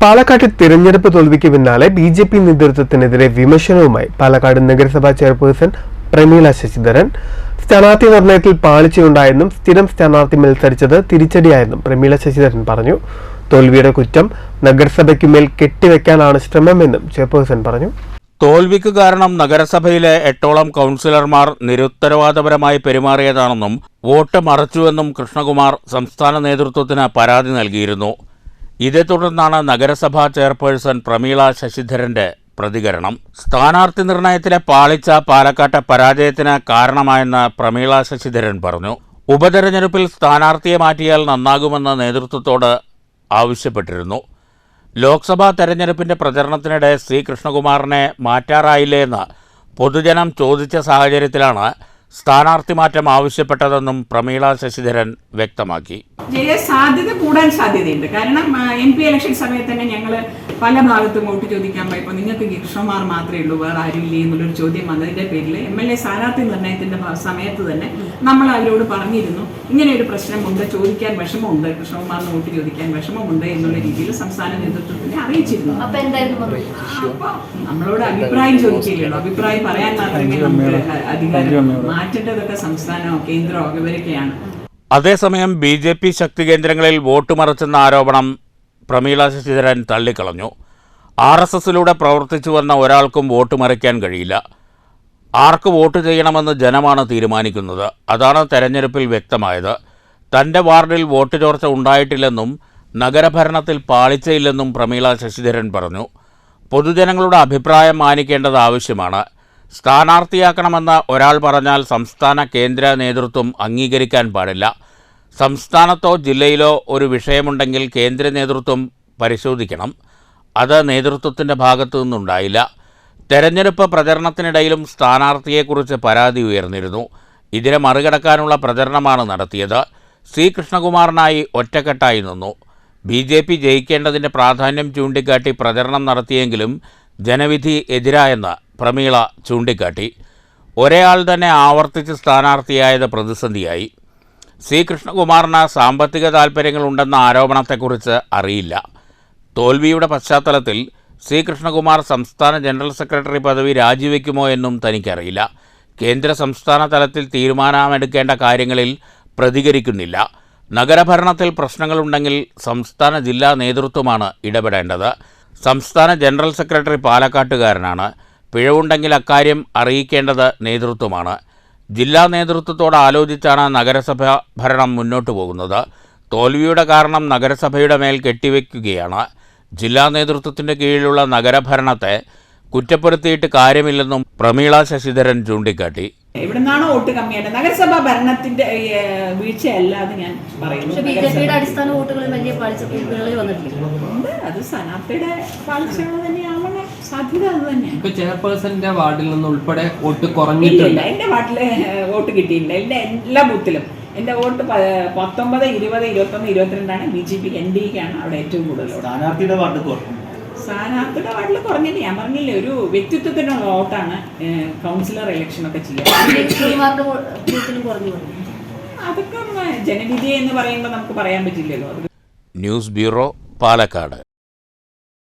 പാലക്കാട്ട് തിരഞ്ഞെടുപ്പ് തോൽവിക്ക് പിന്നാലെ ബി ജെ പി നേതൃത്വത്തിനെതിരെ വിമർശനവുമായി പാലക്കാട് നഗരസഭാ ചെയർപേഴ്സൺ പ്രമീള ശശിധരൻ. സ്ഥാനാർത്ഥി നിർണയത്തിൽ പാളിച്ചയുണ്ടായെന്നും സ്ഥിരം സ്ഥാനാർത്ഥി മത്സരിച്ചത് തിരിച്ചടിയായെന്നും പ്രമീള ശശിധരൻ പറഞ്ഞു. തോൽവിയുടെ കുറ്റം നഗരസഭയ്ക്കുമേൽ കെട്ടിവെക്കാനാണ് ശ്രമമെന്നും ചെയർപേഴ്സൺ പറഞ്ഞു. തോൽവിക്ക് കാരണം നഗരസഭയിലെ എട്ടോളം കൗൺസിലർമാർ നിരുത്തരവാദപരമായി പെരുമാറിയതാണെന്നും വോട്ട് മറച്ചുവെന്നും കൃഷ്ണകുമാർ സംസ്ഥാന നേതൃത്വത്തിന് പരാതി നൽകിയിരുന്നു. ഇതേ തുടർന്നാണ് നഗരസഭാ ചെയർപേഴ്സൺ പ്രമീള ശശിധരന്റെ പ്രതികരണം. സ്ഥാനാർത്ഥി നിർണയത്തിലെ പാളിച്ച പാലക്കാട്ടെ പരാജയത്തിന് കാരണമായെന്ന് പ്രമീള ശശിധരൻ പറഞ്ഞു. ഉപതെരഞ്ഞെടുപ്പിൽ സ്ഥാനാർത്ഥിയെ മാറ്റിയാൽ നന്നാകുമെന്ന് നേതൃത്വത്തോട് ആവശ്യപ്പെട്ടിരുന്നു. ലോക്സഭാ തെരഞ്ഞെടുപ്പിന്റെ പ്രചരണത്തിനിടെ സി കൃഷ്ണകുമാറിനെ മാറ്റാറായില്ലേ എന്ന് പൊതുജനം ചോദിച്ച സാഹചര്യത്തിലാണ് സ്ഥാനാർത്ഥി മാറ്റം ആവശ്യപ്പെട്ടതെന്നും പ്രമീള ശശിധരൻ വ്യക്തമാക്കി. ജയ സാധ്യത കൂടാൻ സാധ്യതയുണ്ട്. കാരണം എം പി ഇലക്ഷൻ സമയത്ത് തന്നെ ഞങ്ങൾ പല ഭാഗത്തും വോട്ട് ചോദിക്കാൻ പോയപ്പോൾ നിങ്ങൾക്ക് കൃഷ്ണമാർ മാത്രമേ ഉള്ളൂ വേറെ ആരും ഇല്ലേ എന്നുള്ളൊരു ചോദ്യം വന്നതിന്റെ പേരിൽ എം എൽ എ സ്ഥാനാർത്ഥി നിർണയത്തിന്റെ സമയത്ത് തന്നെ നമ്മൾ അവരോട് പറഞ്ഞിരുന്നു. ഇങ്ങനെ ഒരു പ്രശ്നമുണ്ട് ചോദിക്കാൻ വിഷമമുണ്ട് കൃഷ്ണകുമാറിന് വോട്ട് ചോദിക്കാൻ വിഷമമുണ്ട് എന്നുള്ള രീതിയിൽ സംസ്ഥാന നേതൃത്വത്തിനെ അറിയിച്ചിരുന്നു. അപ്പൊ എന്തായിരുന്നു നമ്മളോട് അഭിപ്രായം ചോദിക്കില്ലല്ലോ അഭിപ്രായം പറയാൻ മാത്രമേ നമുക്ക് അധികാരം മാറ്റേണ്ടതൊക്കെ സംസ്ഥാനമോ കേന്ദ്രമോ ഇവരൊക്കെയാണ്. അതേസമയം ബി ജെ പി ശക്തി കേന്ദ്രങ്ങളിൽ വോട്ട് മറച്ചെന്ന ആരോപണം പ്രമീള ശശിധരൻ തള്ളിക്കളഞ്ഞു. ആർ എസ് എസിലൂടെ പ്രവർത്തിച്ചു വന്ന ഒരാൾക്കും വോട്ട് മറിക്കാൻ കഴിയില്ല. ആർക്ക് വോട്ട് ചെയ്യണമെന്ന് ജനമാണ് തീരുമാനിക്കുന്നത്. അതാണ് തെരഞ്ഞെടുപ്പിൽ വ്യക്തമായത്. തന്റെ വാർഡിൽ വോട്ട് ചോർച്ച ഉണ്ടായിട്ടില്ലെന്നും നഗരഭരണത്തിൽ പാളിച്ചയില്ലെന്നും പ്രമീള ശശിധരൻ പറഞ്ഞു. പൊതുജനങ്ങളുടെ അഭിപ്രായം മാനിക്കേണ്ടത് ആവശ്യമാണ്. സ്ഥാനാർത്ഥിയാക്കണമെന്ന് ഒരാൾ പറഞ്ഞാൽ സംസ്ഥാന കേന്ദ്ര നേതൃത്വം അംഗീകരിക്കാൻ പാടില്ല. സംസ്ഥാനത്തോ ജില്ലയിലോ ഒരു വിഷയമുണ്ടെങ്കിൽ കേന്ദ്ര നേതൃത്വം പരിശോധിക്കണം. അത് നേതൃത്വത്തിന്റെ ഭാഗത്തു നിന്നുണ്ടായില്ല. തെരഞ്ഞെടുപ്പ് പ്രചരണത്തിനിടയിലും സ്ഥാനാർത്ഥിയെക്കുറിച്ച് പരാതി ഉയർന്നിരുന്നു. ഇതിനെ മറികടക്കാനുള്ള പ്രചരണമാണ് നടത്തിയത്. സി. കൃഷ്ണകുമാറിനായി ഒറ്റക്കെട്ടായി നിന്നു. ബി. ജെ. പി ജയിക്കേണ്ടതിന്റെ പ്രാധാന്യം ചൂണ്ടിക്കാട്ടി പ്രചരണം നടത്തിയെങ്കിലും ജനവിധി എതിരായെന്ന് പ്രമീള ചൂണ്ടിക്കാട്ടി. ഒരേയാൾ തന്നെ ആവർത്തിച്ച് സ്ഥാനാർത്ഥിയായത് പ്രതിസന്ധിയായി. സി കൃഷ്ണകുമാറിന് സാമ്പത്തിക താൽപ്പര്യങ്ങളുണ്ടെന്ന ആരോപണത്തെക്കുറിച്ച് അറിയില്ല. തോൽവിയുടെ പശ്ചാത്തലത്തിൽ സി കൃഷ്ണകുമാർ സംസ്ഥാന ജനറൽ സെക്രട്ടറി പദവി രാജിവെക്കുമോ എന്നും തനിക്കറിയില്ല. കേന്ദ്ര സംസ്ഥാന തലത്തിൽ തീരുമാനമെടുക്കേണ്ട കാര്യങ്ങളിൽ പ്രതികരിക്കുന്നില്ല. നഗരഭരണത്തിൽ പ്രശ്നങ്ങളുണ്ടെങ്കിൽ സംസ്ഥാന ജില്ലാ നേതൃത്വമാണ് ഇടപെടേണ്ടത്. സംസ്ഥാന ജനറൽ സെക്രട്ടറി പാലക്കാട്ടുകാരനാണ്. പിഴവുണ്ടെങ്കിൽ അക്കാര്യം അറിയിക്കേണ്ടത് നേതൃത്വമാണ്. ജില്ലാ നേതൃത്വത്തോട് ആലോചിച്ചാണ് നഗരസഭ ഭരണം മുന്നോട്ട് പോകുന്നത്. തോൽവിയുടെ കാരണം നഗരസഭയുടെ മേൽ കെട്ടിവെക്കുകയാണ്. ജില്ലാ നേതൃത്വത്തിന്റെ കീഴിലുള്ള നഗരഭരണത്തെ കുറ്റപ്പെടുത്തിയിട്ട് കാര്യമില്ലെന്നും പ്രമീള ശശിധരൻ ചൂണ്ടിക്കാട്ടി. എവിടുന്നാണോ വോട്ട് കമ്മിയായിട്ട്? നഗരസഭാ ഭരണത്തിന്റെ വീഴ്ചയല്ല അത് ഞാൻ പറയുന്നു അടിസ്ഥാന വോട്ടുകളിൽ വലിയ പാളിച്ച വിള്ളൽ വന്നിട്ടില്ല. ഉണ്ട്. അത് സ്ഥാനാർത്ഥിയുടെ പാളിച്ചകൾ തന്നെയാവണ സാധ്യത അത് തന്നെയാണ് ഇപ്പൊ ചെയർപേഴ്സന്റെ വാർഡിൽ നിന്ന് ഉൾപ്പെടെ വോട്ട് കുറഞ്ഞിട്ടില്ല കുറഞ്ഞിട്ടുണ്ട് എന്റെ വാർഡിൽ വോട്ട് കിട്ടിയില്ല എന്റെ എല്ലാ ബൂത്തിലും എന്റെ വോട്ട് പത്തൊമ്പത് ഇരുപത് ഇരുപത്തൊന്ന് ഇരുപത്തിരണ്ടാണ് B J P N D എക്കാണ് അവിടെ ഏറ്റവും കൂടുതൽ. സ്ഥാനാർത്ഥിയുടെ വാർഡ് കുറഞ്ഞു. സ്ഥാനാർത്ഥിയുടെ വാട്ടിൽ കുറഞ്ഞില്ല? ഞാൻ പറഞ്ഞില്ലേ ഒരു വ്യക്തിത്വത്തിനുള്ള വോട്ടാണ് കൗൺസിലർ ഇലക്ഷൻ ഒക്കെ വന്നു അതൊക്കെ ജനവിധി എന്ന് പറയുമ്പോൾ നമുക്ക് പറയാൻ പറ്റില്ലല്ലോ. അത് ന്യൂസ് ബ്യൂറോ പാലക്കാട്.